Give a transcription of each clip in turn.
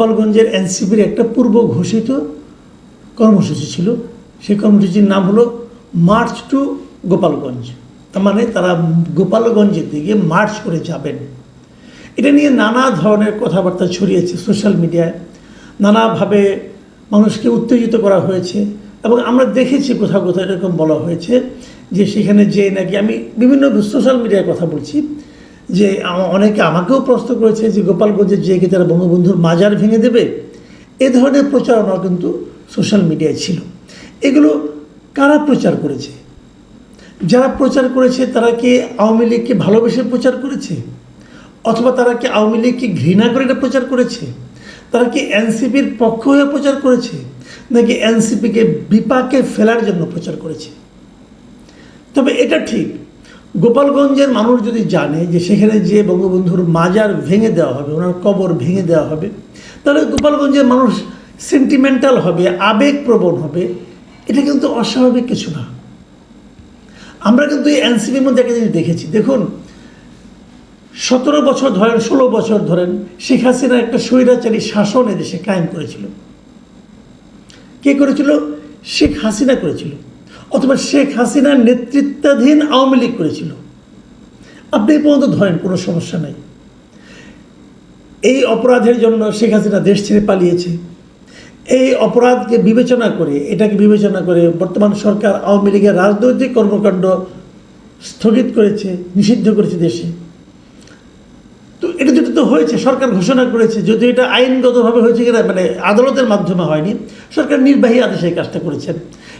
গোপালগঞ্জের এনসিপির একটা পূর্ব ঘোষিত কর্মসূচি ছিল। সেই কর্মসূচির নাম হলো মার্চ টু গোপালগঞ্জ। তার মানে তারা গোপালগঞ্জের দিকে মার্চ করে যাবেন। এটা নিয়ে নানা ধরনের কথাবার্তা ছড়িয়েছে সোশ্যাল মিডিয়ায়। নানাভাবে মানুষকে উত্তেজিত করা হয়েছে এবং আমরা দেখেছি কোথাও কোথাও এরকম বলা হয়েছে যে সেখানে যে নাকি আমি বিভিন্ন সোশ্যাল মিডিয়ায় কথা বলছি। যে অনেকে আমাকেও প্রশ্ন করেছে যে গোপালগঞ্জে যে তারা বঙ্গবন্ধুর মাজার ভেঙে দেবে? এ ধরনের প্রচারণা কিন্তু সোশ্যাল মিডিয়ায় ছিল। এগুলো কারা প্রচার করেছে? যারা প্রচার করেছে, তারা কি আওয়ামী লীগকে ভালোবেসে প্রচার করেছে? অথবা তারা কি আওয়ামী লীগকে ঘৃণা করে এটা প্রচার করেছে? তারা কি এনসিপির পক্ষ হয়ে প্রচার করেছে? নাকি এনসিপিকে বিপাকে ফেলার জন্য প্রচার করেছে? তবে এটা ঠিক গোপালগঞ্জের মানুষ যদি জানে যে সেখানে যে বঙ্গবন্ধুর মাজার ভেঙে দেওয়া হবে, ওনার কবর ভেঙে দেওয়া হবে, তাহলে গোপালগঞ্জের মানুষ সেন্টিমেন্টাল হবে, আবেগপ্রবণ হবে। এটা কিন্তু অস্বাভাবিক কিছু না। আমরা কিন্তু এই এনসিপির মধ্যে একটা জিনিস দেখেছি। দেখুন, সতেরো বছর ধরেন, ষোলো বছর ধরেন, শেখ হাসিনা একটা স্বৈরাচারী শাসন এদেশে কায়েম করেছিল। কে করেছিল? শেখ হাসিনা করেছিল। অথবা শেখ হাসিনার নেতৃত্বাধীন আওয়ামী লীগ করেছিল। আপনি পর্যন্ত ধরেন, কোনো সমস্যা নাই। এই অপরাধের জন্য শেখ হাসিনা দেশ ছেড়ে পালিয়েছে। এই অপরাধকে বিবেচনা করে, এটাকে বিবেচনা করে বর্তমান সরকার আওয়ামী লীগের রাজনৈতিক কর্মকাণ্ড স্থগিত করেছে, নিষিদ্ধ করেছে দেশে। তো এটা যেটা তো হয়েছে, সরকার ঘোষণা করেছে, যদি এটা আইনগতভাবে হয়েছে কিনা মানে আদালতের মাধ্যমে হয়নি, সরকার নির্বাহী আদেশে এই কাজটা করেছেন।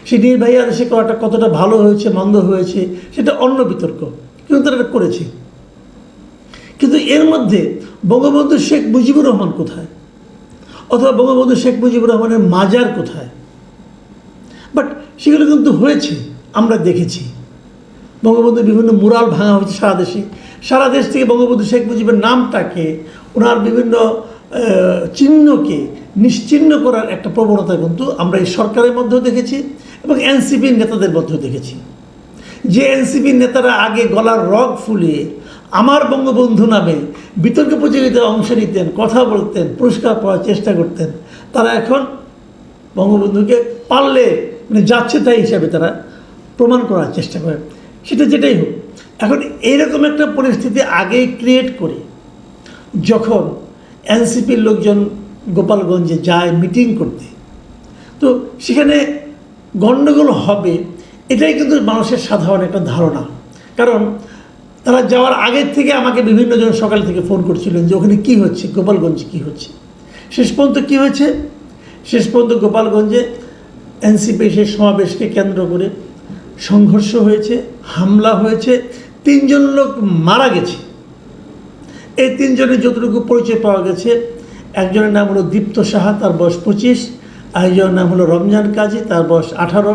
সেই নির্বাহী আদেশে করাটা কতটা ভালো হয়েছে, মন্দ হয়েছে, সেটা অন্য বিতর্ক, কিন্তু তারা এটা করেছে। কিন্তু এর মধ্যে বঙ্গবন্ধু শেখ মুজিবুর রহমান কোথায়? অথবা বঙ্গবন্ধু শেখ মুজিবুর রহমানের মাজার কোথায়? বাট সেগুলো কিন্তু হয়েছে, আমরা দেখেছি। বঙ্গবন্ধুর বিভিন্ন মুরাল ভাঙা হয়েছে সারা দেশে। সারা দেশ থেকে বঙ্গবন্ধু শেখ মুজিবের নামটাকে, ওনার বিভিন্ন চিহ্নকে নিশ্চিহ্ন করার একটা প্রবণতা কিন্তু আমরা এই সরকারের মধ্যেও দেখেছি এবং এনসিপির নেতাদের মধ্যেও দেখেছি। যে এনসিপির নেতারা আগে গলার রগ ফুলিয়ে আমার বঙ্গবন্ধু নামে বিতর্ক প্রতিযোগিতায় অংশ নিতেন, কথা বলতেন, পুরস্কার পাওয়ার চেষ্টা করতেন, তারা এখন বঙ্গবন্ধুকে পারলে মানে যাচ্ছে তাই হিসাবে তারা প্রমাণ করার চেষ্টা করে। সেটা যেটাই হোক। এখন এইরকম একটা পরিস্থিতি আগেই ক্রিয়েট করে, যখন এনসিপির লোকজন গোপালগঞ্জে যায় মিটিং করতে। তো সেখানে গণ্ডগোল হবে, এটাই কিন্তু মানুষের সাধারণ একটা ধারণা। কারণ তারা যাওয়ার আগের থেকে আমাকে বিভিন্ন জন সকাল থেকে ফোন করছিলেন যে, ওখানে কী হচ্ছে? গোপালগঞ্জে কী হচ্ছে? শেষ পর্যন্ত কী হয়েছে? শেষ পর্যন্ত গোপালগঞ্জে এনসিপি সেই সমাবেশকে কেন্দ্র করে সংঘর্ষ হয়েছে, হামলা হয়েছে, তিনজন লোক মারা গেছে। এই তিনজনের যতটুকু পরিচয় পাওয়া গেছে, একজনের নাম হলো দীপ্ত সাহা, তার বয়স পঁচিশ, আরেকজনের নাম হলো রমজান কাজী, তার বয়স আঠারো,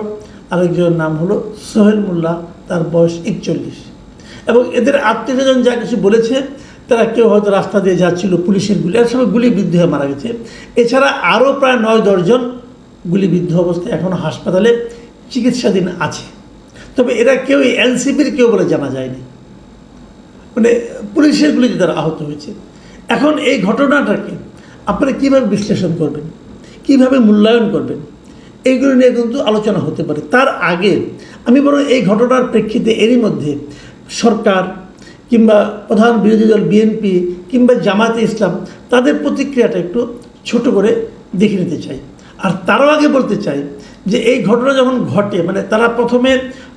আরেকজনের নাম হলো সোহেল মোল্লা, তার বয়স একচল্লিশ। এবং এদের আত্মীয়স্বজন যা কিছু বলেছে, তারা কেউ হয়তো রাস্তা দিয়ে যাচ্ছিল পুলিশের গুলি, এর সময় গুলিবিদ্ধ হয়ে মারা গেছে। এছাড়া আরও প্রায় নয় দশজন গুলিবিদ্ধ অবস্থায় এখনও হাসপাতালে চিকিৎসাধীন আছে। তবে এরা কেউ এনসিপির কেউ বলে জানা যায়নি। মানে পুলিশের গুলিতে তারা আহত হয়েছে। এখন এই ঘটনাটাকে আপনারা কীভাবে বিশ্লেষণ করবেন? কীভাবে মূল্যায়ন করবেন? এইগুলো নিয়ে কিন্তু আলোচনা হতে পারে। তার আগে আমি বরং এই ঘটনার প্রেক্ষিতে এরই মধ্যে সরকার কিংবা প্রধান বিরোধী দল বিএনপি কিংবা জামাতে ইসলাম তাদের প্রতিক্রিয়াটা একটু ছোট করে দেখে নিতে চাই। আর তারও আগে বলতে চাই যে এই ঘটনা যখন ঘটে মানে তারা প্রথমে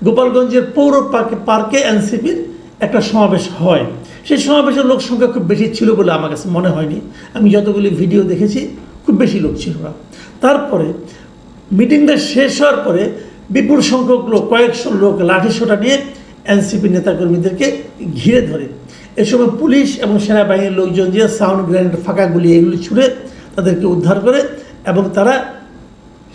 গোপালগঞ্জের পৌর পার্কে পার্কে এনসিপির একটা সমাবেশ হয়। সেই সমাবেশের লোক সংখ্যা খুব বেশি ছিল বলে আমার কাছে মনে হয়নি। আমি যতগুলি ভিডিও দেখেছি, খুব বেশি লোক ছিল না। তারপরে মিটিংটা শেষ হওয়ার পরে বিপুল সংখ্যক লোক, কয়েকশো লোক লাঠিসোঁটা নিয়ে এনসিপি নেতাকর্মীদেরকে ঘিরে ধরে। এ সময় পুলিশ এবং সেনাবাহিনীর লোকজন দিয়ে সাউন্ড গ্রেনেড ফাঁকা গুলি এগুলি ছুড়ে তাদেরকে উদ্ধার করে এবং তারা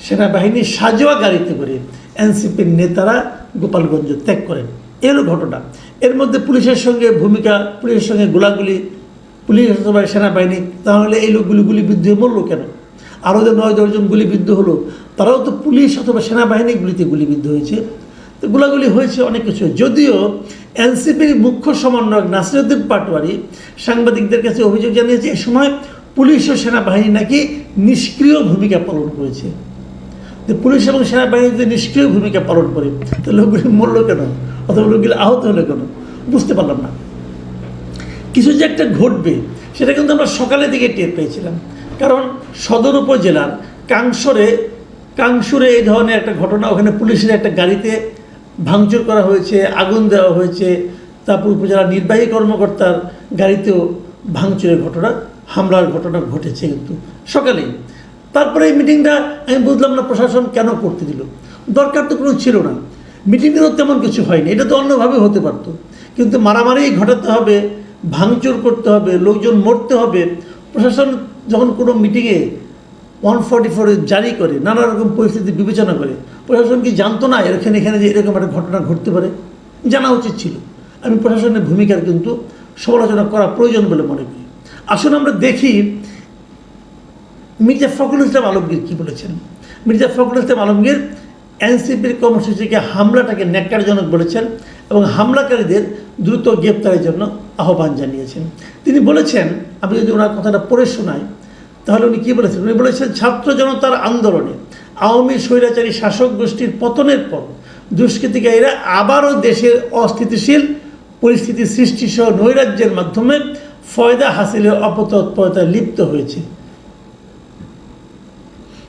সেনাবাহিনীর সাজোয়া গাড়িতে করে এনসিপির নেতারা গোপালগঞ্জ ত্যাগ করেন। এ হলো ঘটনা। এর মধ্যে পুলিশের সঙ্গে ভূমিকা, পুলিশের সঙ্গে গোলাগুলি, পুলিশ অথবা সেনাবাহিনী, তাহলে এই লোকগুলি গুলিবিদ্ধ হয়ে মরলো কেন? আরও যে নয় দশজন গুলিবিদ্ধ হলো, তারাও তো পুলিশ অথবা সেনাবাহিনীর গুলিতে গুলিবিদ্ধ হয়েছে। তো গোলাগুলি হয়েছে অনেক কিছু যদিও এনসিপির মুখ্য সমন্বয়ক নাসিরুদ্দিন পাটোয়ারি সাংবাদিকদের কাছে অভিযোগ জানিয়েছে, এ সময় পুলিশ ও সেনাবাহিনী নাকি নিষ্ক্রিয় ভূমিকা পালন করেছে। যে পুলিশ এবং সেনাবাহিনী যদি নিষ্ক্রিয় ভূমিকা পালন করে, তো লোকগুলি মরলো কেন? অথবা লোকগুলি আহত হলো কেন? বুঝতে পারলাম না। কিছু যে একটা ঘটবে, সেটা কিন্তু আমরা সকালের দিকে টের পেয়েছিলাম। কারণ সদর উপজেলার কাংসরে কাংসুরে এই ধরনের একটা ঘটনা, ওখানে পুলিশের একটা গাড়িতে ভাঙচুর করা হয়েছে, আগুন দেওয়া হয়েছে। তারপর উপজেলা নির্বাহী কর্মকর্তার গাড়িতেও ভাঙচুরের ঘটনা, হামলার ঘটনা ঘটেছে কিন্তু সকালেই। তারপরে এই মিটিংটা আমি বুঝলাম না প্রশাসন কেন করতে দিল। দরকার তো কোনো ছিল না। মিটিংয়েরও তেমন কিছু হয়নি। এটা তো অন্যভাবে হতে পারতো। কিন্তু মারামারি ঘটাতে হবে, ভাঙচুর করতে হবে, লোকজন মরতে হবে। প্রশাসন যখন কোনো মিটিংয়ে ওয়ান ফর্টি ফোরে জারি করে, নানা রকম পরিস্থিতি বিবেচনা করে, প্রশাসন কি জানতো না এখানে এখানে যে এরকম একটা ঘটনা ঘটতে পারে? জানা উচিত ছিল। আমি প্রশাসনের ভূমিকার কিন্তু সমালোচনা করা প্রয়োজন বলে মনে করি। আসুন আমরা দেখি মির্জা ফখরুল ইসলাম আলমগীর কী বলেছেন? মির্জা ফখরুল ইসলাম আলমগীর এনসিপির কর্মসূচিকে হামলাটাকে ন্যাক্কারজনক বলেছেন এবং হামলাকারীদের দ্রুত গ্রেপ্তারের জন্য আহ্বান জানিয়েছেন। তিনি বলেছেন, আমি যদি ওনার কথাটা পড়ে শোনাই, তাহলে উনি কী বলেছেন? উনি বলেছেন, ছাত্র জনতার আন্দোলনে আওয়ামী স্বৈরাচারী শাসক গোষ্ঠীর পতনের পর দুষ্কৃতিকারীরা আবারও দেশের অস্থিতিশীল পরিস্থিতি সৃষ্টিসহ নৈরাজ্যের মাধ্যমে ফয়দা হাসিলের অপতৎপরতায় লিপ্ত হয়েছে।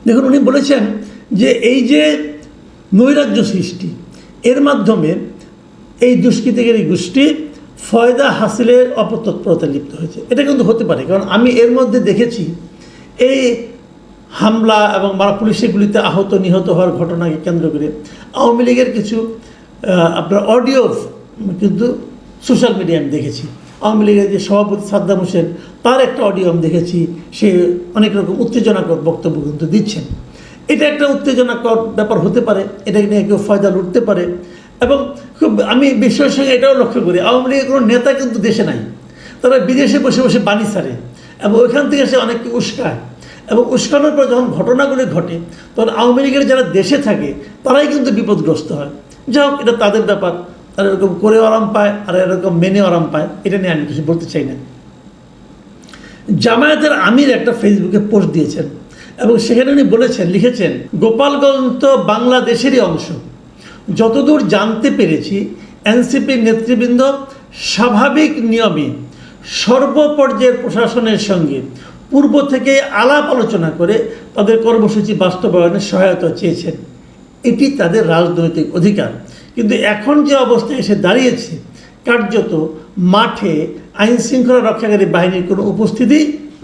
দেখুন, উনি বলেছেন যে এই যে নৈরাজ্য সৃষ্টি, এর মাধ্যমে এই দুষ্কৃতিকারী গোষ্ঠী ফয়দা হাসিলের অপতৎপরতায় লিপ্ত হয়েছে। এটা কিন্তু হতে পারে, কারণ আমি এর মধ্যে দেখেছি এই হামলা এবং মারা পুলিশের গুলিতে আহত, নিহত হওয়ার ঘটনাকে কেন্দ্র করে আওয়ামী লীগের কিছু আপনার অডিও কিন্তু সোশ্যাল মিডিয়ায় আমি দেখেছি। আওয়ামী লীগের যে সভাপতি সাদ্দাম হোসেন, তার একটা অডিও আমি দেখেছি, সে অনেক রকম উত্তেজনাকর বক্তব্য কিন্তু দিচ্ছেন। এটা একটা উত্তেজনাকর ব্যাপার হতে পারে এটাকে নিয়ে কেউ ফয়দা লুটতে পারে। এবং খুব আমি বিশ্বের সঙ্গে এটাও লক্ষ্য করি, আওয়ামী লীগের কোনো নেতা কিন্তু দেশে নাই। তারা বিদেশে বসে বসে বাণী সারে এবং ওইখান থেকে সে অনেককে উস্কায়। এবং উস্কানোর পর যখন ঘটনাগুলি ঘটে, তখন আওয়ামী লীগের যারা দেশে থাকে, তারাই কিন্তু বিপদগ্রস্ত হয়। যাই হোক, এটা তাদের ব্যাপার। তারা এরকম করে আরাম পায়, আর এরকম মেনে আরাম পায়। এটা নিয়ে আমি কিছু বলতে চাই না। জামায়াতের আমির একটা ফেসবুকে পোস্ট দিয়েছেন এবং সেখানে উনি বলেছেন, লিখেছেন, গোপালগঞ্জ তো বাংলাদেশেরই অংশ। যতদূর জানতে পেরেছি এনসিপির নেতৃবৃন্দ স্বাভাবিক নিয়মে সর্বপর্যায়ের প্রশাসনের সঙ্গে পূর্ব থেকে আলাপ আলোচনা করে তাদের কর্মসূচি বাস্তবায়নে সহায়তা চেয়েছেন। এটি তাদের রাজনৈতিক অধিকার। কিন্তু এখন যে অবস্থায় এসে দাঁড়িয়েছে, কার্যত মাঠে আইন শৃঙ্খলা রক্ষাকারী বাহিনীর কোনো উপস্থিতি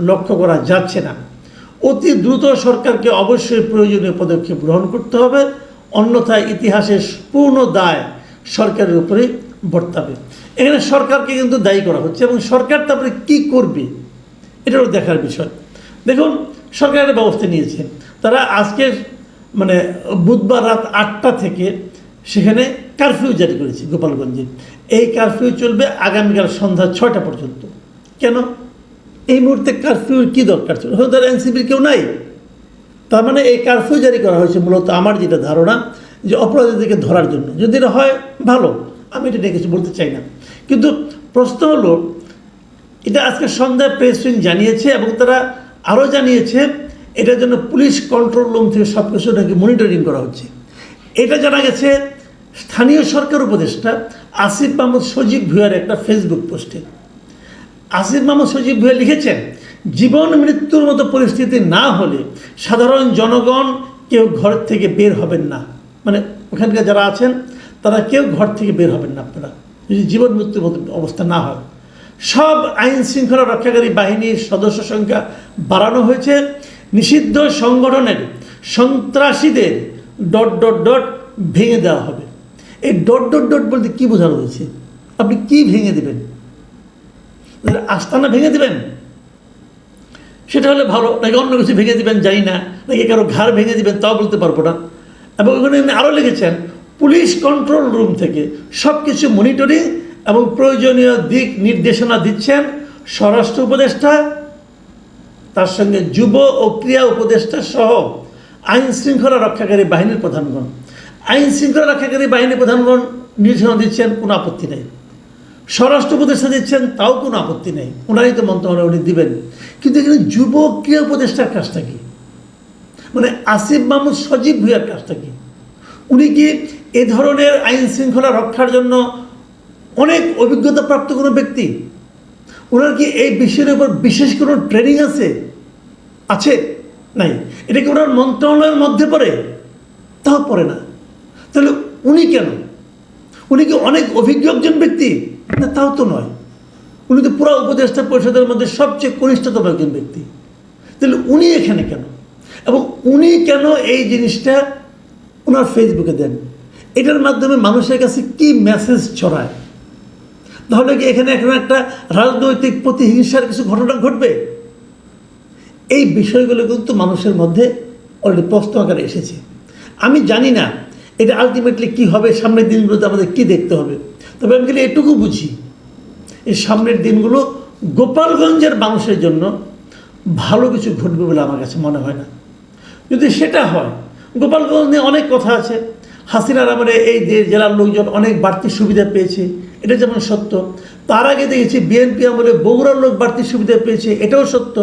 লক্ষ্য করা যাচ্ছে না। অতি দ্রুত সরকারকে অবশ্যই প্রয়োজনীয় পদক্ষেপ গ্রহণ করতে হবে, অন্যথায় ইতিহাসের পূর্ণ দায় সরকারের উপরে বর্তাবে। এখানে সরকারকে কিন্তু দায়ী করা হচ্ছে এবং সরকার তারপরে কী করবে, এটাও দেখার বিষয়। দেখুন সরকারের ব্যবস্থা নিয়েছে। তারা আজকে মানে বুধবার রাত আটটা থেকে সেখানে কারফিউ জারি করেছে গোপালগঞ্জে। এই কারফিউ চলবে আগামীকাল সন্ধ্যা ছয়টা পর্যন্ত। কেন? এই মুহূর্তে কারফিউর কী দরকার ছিল? হয়তো এনসিপির কেউ নাই। তার মানে এই কারফিউ জারি করা হয়েছে মূলত আমার যেটা ধারণা যে অপরাধীদেরকে ধরার জন্য। যদি এটা হয়, ভালো। আমি এটা নিয়ে কিছু বলতে চাই না। কিন্তু প্রশ্ন হলো, এটা আজকে সন্ধ্যায় প্রেস উইং জানিয়েছে এবং তারা আরও জানিয়েছে, এটার জন্য পুলিশ কন্ট্রোল রুম থেকে সব কিছু নাকি মনিটরিং করা হচ্ছে। এটা জানা গেছে স্থানীয় সরকার উপদেষ্টা আসিফ মাহমুদ সজীব ভুয়ার একটা ফেসবুক পোস্টে আসিফ মাহমুদ সজীব ভুয়া লিখেছেন, জীবন মৃত্যুর মতো পরিস্থিতি না হলে সাধারণ জনগণ কেউ ঘর থেকে বের হবেন না। মানে ওখানকার যারা আছেন, তারা কেউ ঘর থেকে বের হবেন না আপনারা। যদি জীবন মৃত্যুর মতো অবস্থা না হয়। সব আইন শৃঙ্খলা রক্ষাকারী বাহিনীর সদস্য সংখ্যা বাড়ানো হয়েছে। নিষিদ্ধ সংগঠনের সন্ত্রাসীদের ডট ডট ডট ভেঙে দেওয়া হবে। এই ডট ডট ডট বলতে কী বোঝানো হয়েছে? আপনি কি ভেঙে দেবেন? আস্তানা ভেঙে দেবেন? সেটা হলে ভালো, নাকি অন্য কিছু ভেঙে দেবেন? জানি না। নাকি কারও ঘাড় ভেঙে দিবেন? তাও বলতে পারব না। এবং ওখানে আরও লিখেছেন, পুলিশ কন্ট্রোল রুম থেকে সব কিছু মনিটরিং এবং প্রয়োজনীয় দিক নির্দেশনা দিচ্ছেন স্বরাষ্ট্র উপদেষ্টা, তার সঙ্গে যুব ও ক্রিয়া উপদেষ্টা সহ আইন শৃঙ্খলা রক্ষাকারী বাহিনীর প্রধানগণ। আইন শৃঙ্খলা রক্ষাকারী বাহিনী প্রধানগণ নির্দেশনা দিচ্ছেন কোনো আপত্তি নেই। স্বরাষ্ট্র উপদেষ্টা দিচ্ছেন, তাও কোনো আপত্তি নেই। ওনারই তো মন্ত্রণালয় উনি দিবেন। কিন্তু এখানে যুব ক্রিয়া উপদেষ্টার কাজটা কি? মানে আসিফ মাহমুদ সজীব ভুইয়ার কাজটা কি? উনি কি এ ধরনের আইন শৃঙ্খলা রক্ষার জন্য অনেক অভিজ্ঞতা প্রাপ্ত কোনো ব্যক্তি? ওনার কি এই বিষয়ের উপর বিশেষ কোনো ট্রেনিং আছে? আছে? নাই। এটা কি ওনার মন্ত্রণালয়ের মধ্যে পড়ে? তাও পড়ে না। তাহলে উনি কেন? উনি কি অনেক অভিজ্ঞ একজন ব্যক্তি? না, তাও তো নয়। উনি তো পুরো উপদেষ্টা পরিষদের মধ্যে সবচেয়ে কনিষ্ঠতম একজন ব্যক্তি। তাহলে উনি এখানে কেন? এবং উনি কেন এই জিনিসটা ওনার ফেসবুকে দেন? এটার মাধ্যমে মানুষের কাছে কি মেসেজ ছড়ায়? তাহলে কি এখানে এখন একটা রাজনৈতিক প্রতিহিংসার কিছু ঘটনা ঘটবে? এই বিষয়গুলো কিন্তু মানুষের মধ্যে অলরেডি প্রশ্ন আকারে এসেছে। আমি জানি না এটা আলটিমেটলি কি হবে? সামনের দিনগুলোতে আমাদের কি দেখতে হবে? তবে আমি খালি এটুকু বুঝি, এই সামনের দিনগুলো গোপালগঞ্জের মানুষের জন্য ভালো কিছু ঘটবে বলে আমার কাছে মনে হয় না। যদি সেটা হয়, গোপালগঞ্জ নিয়ে অনেক কথা আছে। হাসিনার আমলে এই জেলার লোকজন অনেক বাড়তি সুবিধা পেয়েছে, এটা যেমন সত্য। তার আগে দেখেছি বিএনপি আমলে বগুড়ার লোক বাড়তি সুবিধা পেয়েছে, এটাও সত্য।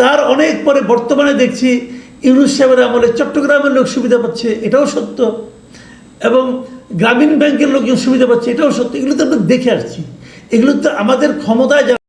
তার অনেক পরে বর্তমানে দেখছি ইউনুস সাহেবের আমলে চট্টগ্রামের লোক সুবিধা পাচ্ছে, এটাও সত্য। এবং গ্রামীণ ব্যাংকের লোকজন সুবিধা পাচ্ছে, এটাও সত্যি। এগুলো তো আমরা দেখে আসছি। এগুলো তো আমাদের ক্ষমতায়